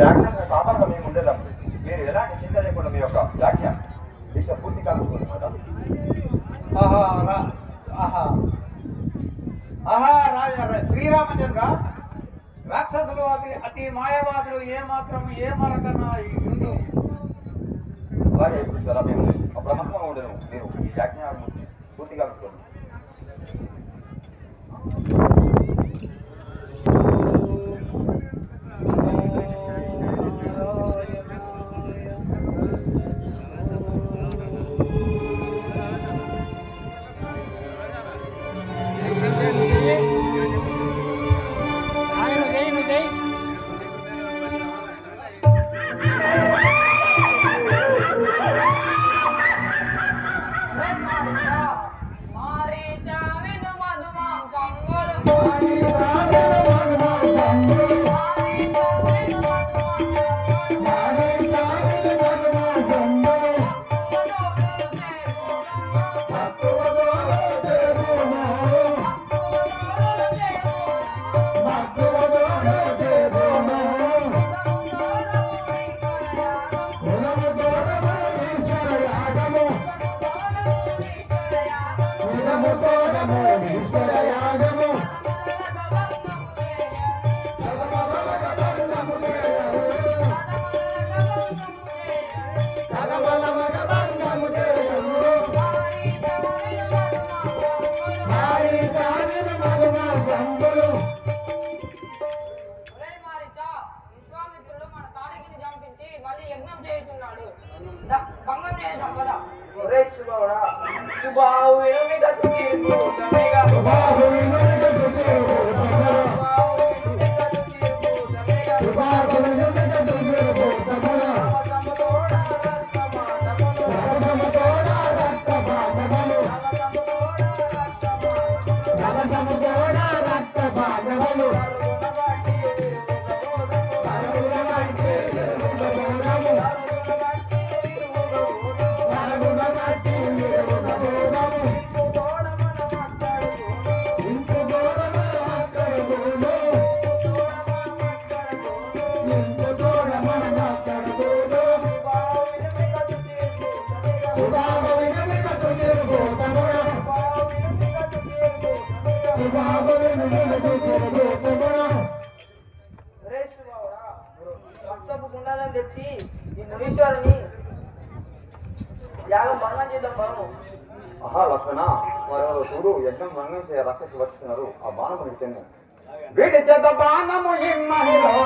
Action కాపాడక మేము ఉండేదాం మీరు ఎలాంటి చింత లేకుండా మీ యొక్క వ్యాఖ్య దీక్ష పూర్తి కదా ఆహా రా. ఆహా. ఆహా రాజా శ్రీరామచంద్ర రాక్షసులు అతి అతి మాయావాదులు ఏ మాత్రం ఏ మరకన్నా ఇందు అలాగే ఈశ్వర మేము అప్రమత్తంగా ఉండేది. మీరు ఈ యాజ్ఞ శుభవుడా శుభావు ఎనిమిద సుఖీర్పు తమేగా శుభావు Thank you. గుండాలను తెచ్చి ఈ మునీశ్వరుని యాగం భంగం చేద్దాం పరము ఆహా లక్ష్మణ వారు చూడు యజ్ఞం భంగం చేయ రాక్షసు వచ్చినారు ఆ బాణము మనకి వీటి చేత బాణము ఇమ్మహిలోన